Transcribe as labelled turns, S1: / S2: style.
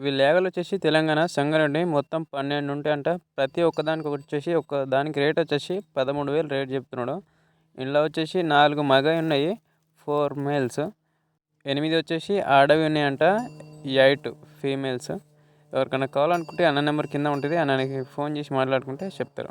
S1: ఇవి లేగలు వచ్చేసి తెలంగాణ సంగారెడ్డి మొత్తం పన్నెండు ఉంటాయంట. ప్రతి ఒక్కదానికి ఒకటి వచ్చేసి ఒక దానికి రేట్ వచ్చేసి పదమూడు వేలు రేట్ చెప్తున్నాడు. ఇందులో వచ్చేసి నాలుగు మగ ఉన్నాయి ఫోర్ మేల్స్. ఎనిమిది వచ్చేసి ఆడవి ఉన్నాయంట ఎయిట్ ఫీమేల్స్. ఎవరికైనా కావాలనుకుంటే అన్న నెంబర్ కింద ఉంటుంది. అన్నకి ఫోన్ చేసి మాట్లాడుకుంటే చెప్తారు.